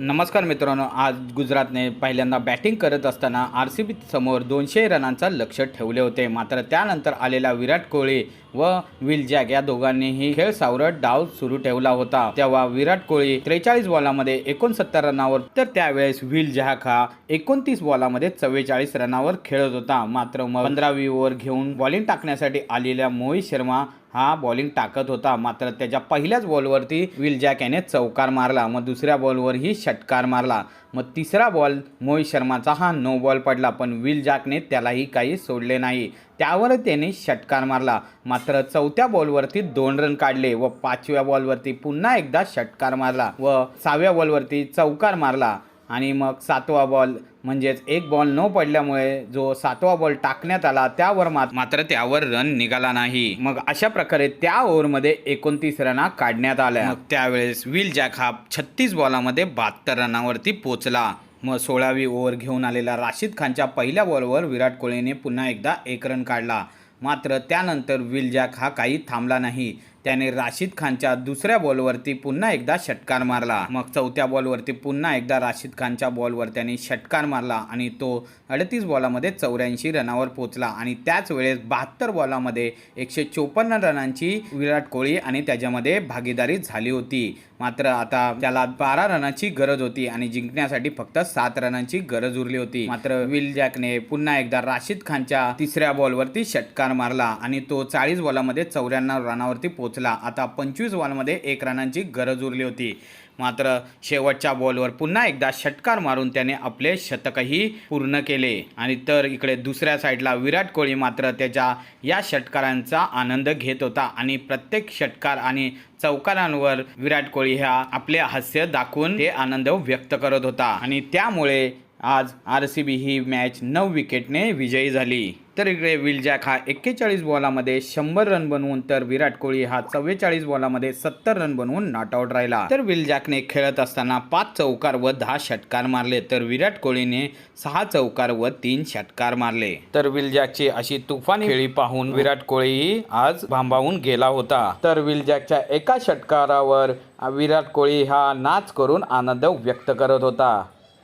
नमस्कार मित्रांनो आज गुजरातने पहिल्यांदा बॅटिंग करत असताना आर सी बी समोर दोनशे रनांचा लक्ष ठेवले होते. मात्र त्यानंतर आलेला विराट कोहली व विल जॅक या दोघांनीही खेळ सावरत डाव सुरू ठेवला होता. तेव्हा विराट कोहली त्रेचाळीस बॉलामध्ये एकोणसत्तर रनावर तर त्यावेळेस व्हील जॅक हा एकोणतीस बॉलामध्ये चव्वेचाळीस रनावर खेळत होता. मात्र पंधरावी ओव्हर घेऊन बॉलिंग टाकण्यासाठी आलेल्या मोहित शर्मा हा बॉलिंग टाकत होता. मात्र त्याच्या पहिल्याच बॉलवरती विल जॅक याने चौकार मारला. मग दुसऱ्या बॉलवरही षटकार मारला. मग तिसरा बॉल मोहित शर्माचा. हा नो बॉल पडला पण विल जॅकने त्यालाही काही सोडले नाही. त्यावर त्याने षटकार मारला. मात्र चौथ्या बॉलवरती दोन रन काढले व पाचव्या बॉलवरती पुन्हा एकदा षटकार मारला व सहाव्या बॉलवरती चौकार मारला. आणि मग सातवा बॉल म्हणजेच एक बॉल न पडल्यामुळे जो सातवा बॉल टाकण्यात आला त्यावर मात- मात्र त्यावर रन निघाला नाही. मग अशा प्रकारे त्या ओव्हरमध्ये एकोणतीस रना काढण्यात आल्या. मग त्यावेळेस विल जॅक हा छत्तीस बॉलामध्ये बहात्तर रनावरती पोचला मग सोळावी ओव्हर घेऊन आलेला राशीद खानच्या पहिल्या बॉलवर विराट कोहलीने पुन्हा एकदा एक रन काढला. मात्र त्यानंतर विल जॅक हा काही थांबला नाही. त्याने राशीद खानच्या दुसऱ्या बॉलवरती पुन्हा एकदा षटकार मारला. मग चौथ्या बॉलवरती पुन्हा एकदा राशीद खानच्या बॉलवर त्याने षटकार मारला आणि तो अडतीस बॉलामध्ये चौऱ्याऐंशी रनावर पोहोचला आणि त्याच वेळेस बहात्तर बॉलामध्ये एकशे चोपन्न रनांची विराट कोहली आणि त्याच्यामध्ये भागीदारी झाली होती. मात्र आता त्याला बारा रनाची गरज होती आणि जिंकण्यासाठी फक्त सात रनांची गरज उरली होती. मात्र विल जॅकने पुन्हा एकदा राशीद खानच्या तिसऱ्या बॉलवरती षटकार मारला आणि तो चाळीस बॉलामध्ये चौऱ्याण्णव रनावरती पोहोचला. आता पंचवीस बॉलमध्ये एक रनांची गरज उरली होती. मात्र शेवटच्या बॉलवर पुन्हा एकदा षटकार मारून त्याने आपले शतकही पूर्ण केले. आणि तर इकडे दुसऱ्या साईडला विराट कोहली मात्र त्याच्या या षटकारांचा आनंद घेत होता. आणि प्रत्येक षटकार आणि चौकारांवर विराट कोहली ह्या आपले हास्य दाखवून ते आनंद व्यक्त करत होता. आणि त्यामुळे आज आर सी बी ही मॅच नऊ विकेटने विजयी झाली. तर इकडे विल जॅक हा एक्केचाळीस बॉलामध्ये शंभर रन बनवून तर विराट कोहली हा चव्वेचाळीस बॉलामध्ये सत्तर रन बनवून नॉट आउट राहिला. तर विल जॅकने खेळत असताना पाच चौकार व दहा षटकार मारले तर विराट कोहलीने सहा चौकार व तीन षटकार मारले. तर विल जॅकची अशी तुफानी खेळी पाहून विराट कोहलीही आज भांबावून गेला होता. तर विल जॅकच्या एका षटकारावर विराट कोहली हा नाच करून आनंद व्यक्त करत होता.